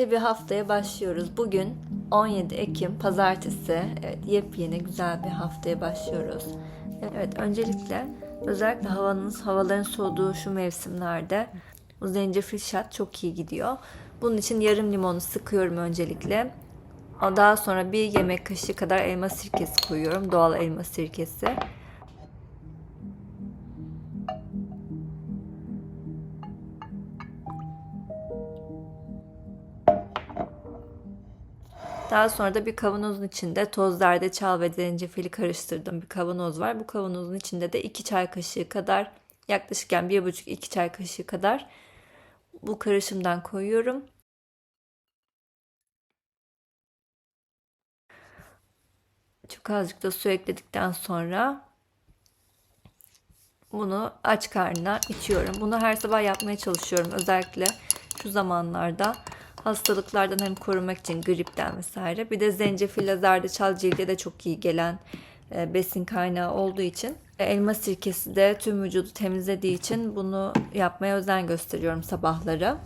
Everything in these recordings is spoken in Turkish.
Yeni bir haftaya başlıyoruz. Bugün 17 Ekim Pazartesi. Evet, yepyeni güzel bir haftaya başlıyoruz. Evet, öncelikle özellikle havanın havaların soğuduğu şu mevsimlerde bu zencefil şat çok iyi gidiyor. Bunun için yarım limonu sıkıyorum öncelikle. Daha sonra bir yemek kaşığı kadar elma sirkesi koyuyorum. Doğal elma sirkesi. Daha sonra da bir kavanozun içinde toz zerdeçal ve zencefili karıştırdığım bir kavanoz var. Bu kavanozun içinde de 2 çay kaşığı kadar yaklaşık yani 1,5-2 çay kaşığı kadar bu karışımdan koyuyorum. Çok azıcık da su ekledikten sonra bunu aç karnına içiyorum. Bunu her sabah yapmaya çalışıyorum. Özellikle şu zamanlarda hastalıklardan hem korumak için gripten vesaire. Bir de zencefille zerdeçal cilde de çok iyi gelen e, besin kaynağı olduğu için e, elma sirkesi de tüm vücudu temizlediği için bunu yapmaya özen gösteriyorum sabahları.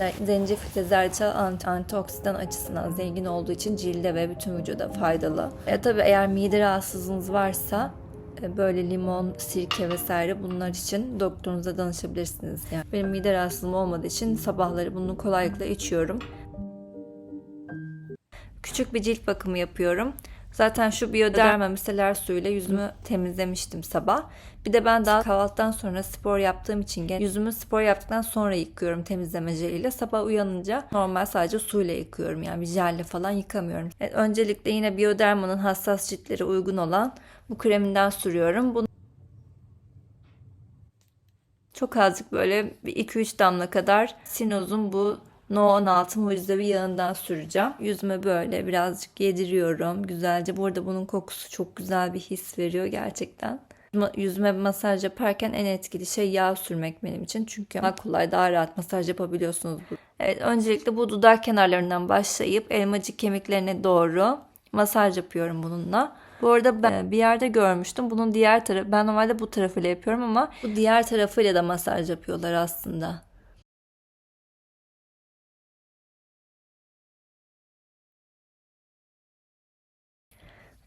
E, Zencefil ve zerdeçal anti antioksidan açısından zengin olduğu için cilde ve bütün vücuda faydalı. E, tabii eğer mide rahatsızlığınız varsa böyle limon, sirke vesaire bunlar için doktorunuza danışabilirsiniz. Yani benim mide rahatsızlığım olmadığı için sabahları bunu kolaylıkla içiyorum. Küçük bir cilt bakımı yapıyorum. Zaten şu Bioderma miseler suyuyla yüzümü temizlemiştim sabah. Bir de ben daha kahvaltıdan sonra spor yaptığım için gene yüzümü spor yaptıktan sonra yıkıyorum temizleme jeliyle. Sabah uyanınca normal sadece suyla yıkıyorum yani bir jelle falan yıkamıyorum. Evet, öncelikle yine Bioderma'nın hassas ciltlere uygun olan bu kreminden sürüyorum. Bunu çok azıcık böyle 2-3 damla kadar Sinoz'un bu No 16 mucizevi yağından süreceğim. Yüzüme böyle birazcık yediriyorum. Güzelce. Burada bunun kokusu çok güzel bir his veriyor gerçekten. Yüzüme masaj yaparken en etkili şey yağ sürmek benim için. Çünkü daha kolay, daha rahat masaj yapabiliyorsunuz. Evet, öncelikle bu dudak kenarlarından başlayıp elmacık kemiklerine doğru masaj yapıyorum bununla. Bu arada ben bir yerde görmüştüm. Bunun diğer tarafı, ben normalde bu tarafıyla yapıyorum ama bu diğer tarafıyla da masaj yapıyorlar aslında.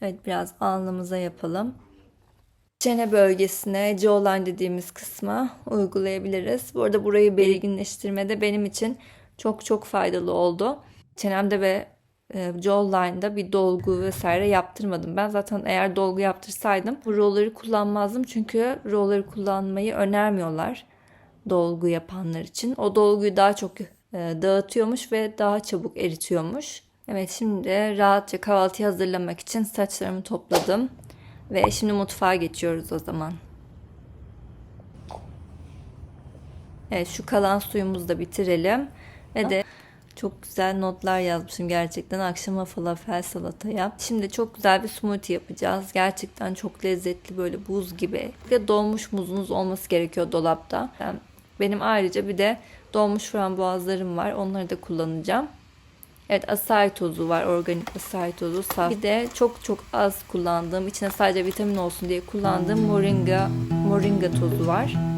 Evet biraz alnımıza yapalım. Çene bölgesine jawline dediğimiz kısma uygulayabiliriz. Bu arada burayı belirginleştirmede benim için çok çok faydalı oldu. Çenemde ve e, jawline'da bir dolgu vesaire yaptırmadım. Ben zaten eğer dolgu yaptırsaydım bu rolleri kullanmazdım. Çünkü rolleri kullanmayı önermiyorlar dolgu yapanlar için. O dolguyu daha çok e, dağıtıyormuş ve daha çabuk eritiyormuş. Evet şimdi rahatça kahvaltı hazırlamak için saçlarımı topladım. Ve şimdi mutfağa geçiyoruz o zaman. Evet şu kalan suyumuzu da bitirelim. Ve de çok güzel notlar yazmışım gerçekten akşama falafel salataya. Şimdi çok güzel bir smoothie yapacağız. Gerçekten çok lezzetli böyle buz gibi. Ve dolmuş muzunuz olması gerekiyor dolapta. Benim ayrıca bir de dolmuş frambuazlarım var. Onları da kullanacağım. Evet asay tozu var. Organik asay tozu saf. Bir de çok çok az kullandığım, içine sadece vitamin olsun diye kullandığım moringa moringa tozu var.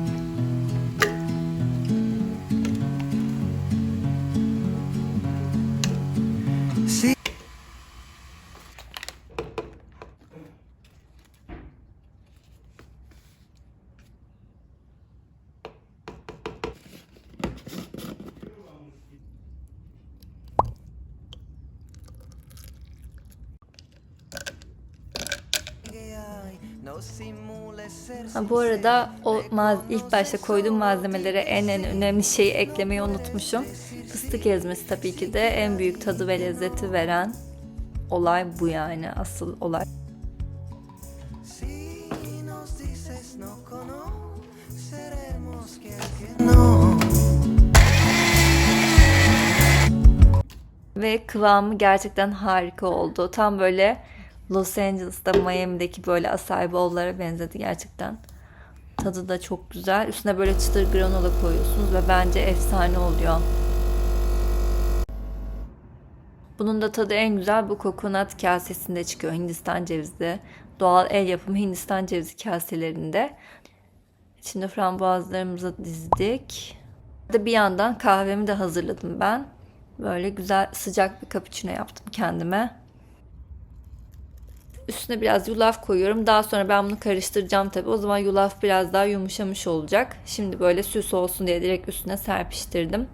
Ha, bu arada o ilk başta koyduğum malzemelere en en önemli şeyi eklemeyi unutmuşum. Fıstık ezmesi tabii ki de en büyük tadı ve lezzeti veren olay bu yani asıl olay. Ve kıvamı gerçekten harika oldu. Tam böyle Los Angeles'ta Miami'deki böyle acai bowl'lara benzedi gerçekten. Tadı da çok güzel. Üstüne böyle çıtır granola koyuyorsunuz ve bence efsane oluyor. Bunun da tadı en güzel bu kokonat kasesinde çıkıyor. Hindistan cevizi. Doğal el yapımı Hindistan cevizi kaselerinde. Şimdi frambuazlarımızı dizdik. Bir yandan kahvemi de hazırladım ben. Böyle güzel sıcak bir cappuccino yaptım kendime. Üstüne biraz yulaf koyuyorum. Daha sonra ben bunu karıştıracağım tabii. O zaman yulaf biraz daha yumuşamış olacak. Şimdi böyle süs olsun diye direkt üstüne serpiştirdim.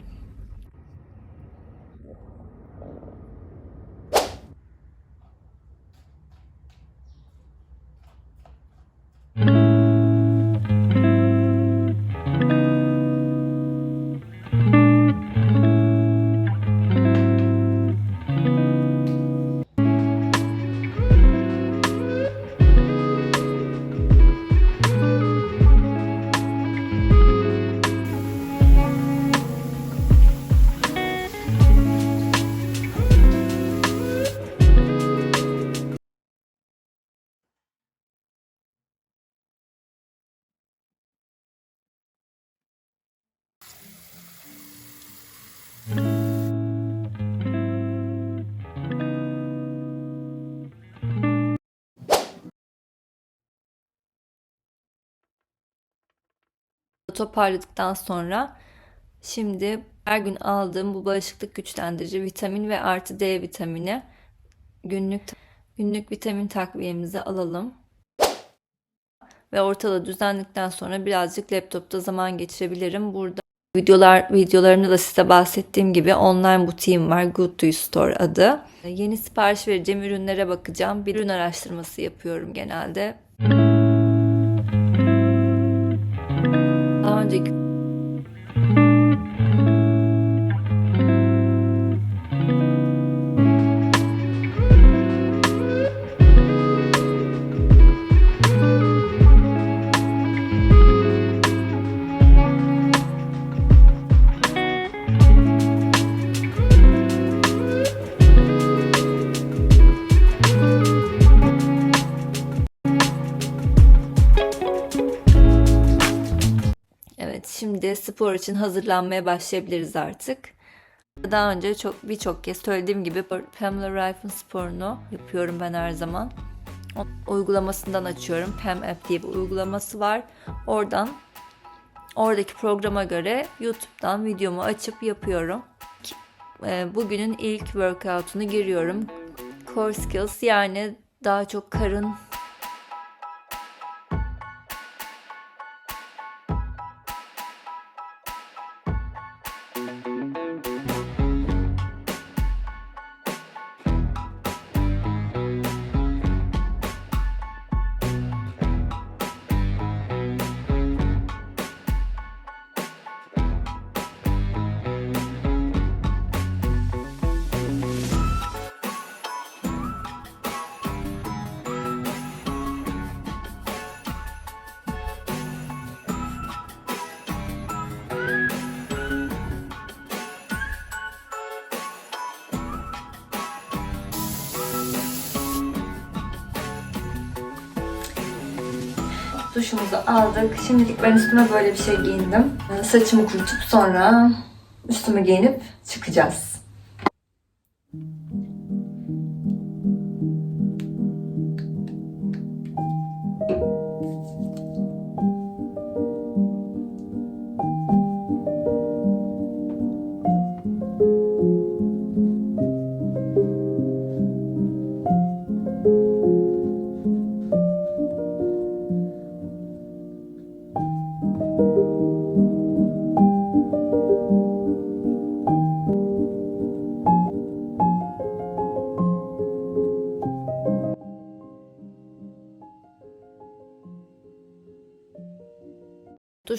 Toparladıktan sonra şimdi her gün aldığım bu bağışıklık güçlendirici vitamin ve artı D vitamini günlük günlük vitamin takviyemizi alalım. Ve ortalığı düzenledikten sonra birazcık laptopta zaman geçirebilirim. Burada videolar videolarımda da size bahsettiğim gibi online butiğim var. Good You Store adı. Yeni sipariş vereceğim ürünlere bakacağım. Bir ürün araştırması yapıyorum genelde. Daha spor için hazırlanmaya başlayabiliriz artık. Daha önce çok birçok kez söylediğim gibi Pamela Reif'in sporunu yapıyorum ben her zaman. Uygulamasından açıyorum. Pam App diye bir uygulaması var. Oradan oradaki programa göre YouTube'dan videomu açıp yapıyorum. E, Bugünün ilk workout'unu giriyorum. Core Skills yani daha çok karın Duşumuzu aldık. Şimdilik ben üstüme böyle bir şey giyindim. Saçımı kurutup sonra üstümü giyinip çıkacağız.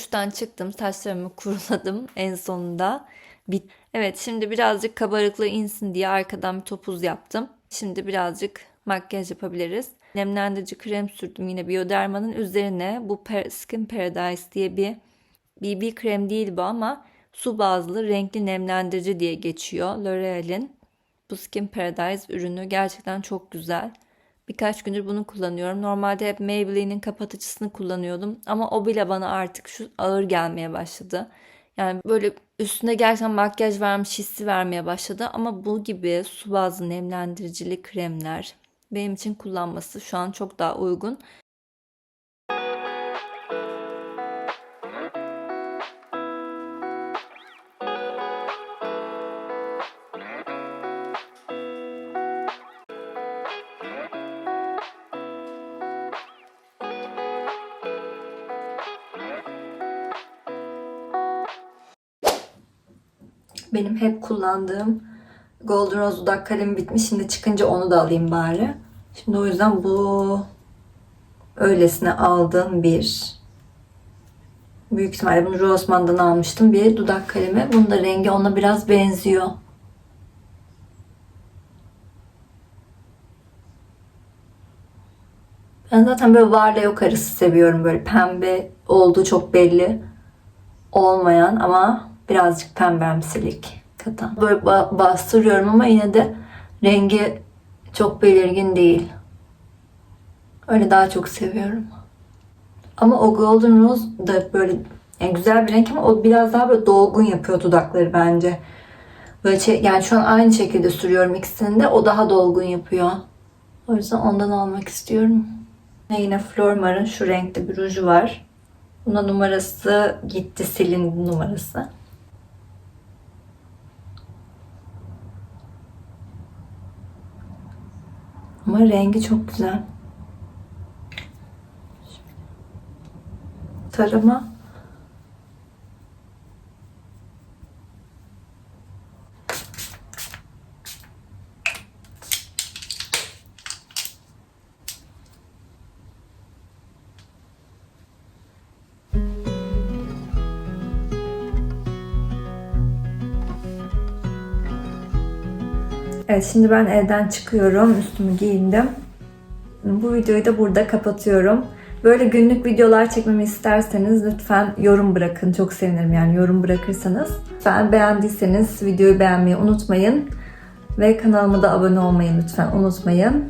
Duştan çıktım, saçlarımı kuruladım en sonunda. Bit evet, şimdi birazcık kabarıklığı insin diye arkadan bir topuz yaptım. Şimdi birazcık makyaj yapabiliriz. Nemlendirici krem sürdüm yine Bioderma'nın üzerine. Bu Skin Paradise diye bir BB krem değil bu ama su bazlı renkli nemlendirici diye geçiyor. L'Oreal'in bu Skin Paradise ürünü gerçekten çok güzel. Birkaç gündür bunu kullanıyorum. Normalde hep Maybelline'in kapatıcısını kullanıyordum. Ama o bile bana artık şu ağır gelmeye başladı. Yani böyle üstüne gerçekten makyaj vermiş hissi vermeye başladı. Ama bu gibi su bazlı nemlendiricili kremler benim için kullanması şu an çok daha uygun. Benim hep kullandığım Golden Rose dudak kalemi bitmiş. Şimdi çıkınca onu da alayım bari. Şimdi o yüzden bu öylesine aldığım bir büyük ihtimalle bunu Rossmann'dan almıştım bir dudak kalemi. Bunun da rengi ona biraz benziyor. Ben zaten böyle varla yok arası seviyorum. Böyle pembe olduğu çok belli olmayan ama birazcık pembemsilik katan. Böyle ba- bastırıyorum ama yine de rengi çok belirgin değil. Öyle daha çok seviyorum. Ama o Golden Rose da böyle yani güzel bir renk ama o biraz daha böyle dolgun yapıyor dudakları bence. Böyle yani şu an aynı şekilde sürüyorum ikisini de o daha dolgun yapıyor. O yüzden ondan almak istiyorum. Ve Yine Flormar'ın şu renkte bir ruju var. Buna numarası gitti silindi numarası. Ama rengi çok güzel. Tarama. Evet şimdi ben evden çıkıyorum. Üstümü giyindim. Bu videoyu da burada kapatıyorum. Böyle günlük videolar çekmemi isterseniz lütfen yorum bırakın. Çok sevinirim yani yorum bırakırsanız. Lütfen beğendiyseniz videoyu beğenmeyi unutmayın. Ve kanalıma da abone olmayı lütfen unutmayın.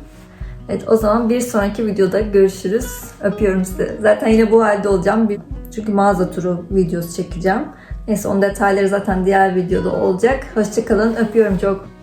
Evet o zaman bir sonraki videoda görüşürüz. Öpüyorum sizi. Zaten yine bu halde olacağım. Çünkü mağaza turu videosu çekeceğim. Neyse onun detayları zaten diğer videoda olacak. Hoşçakalın. Öpüyorum çok.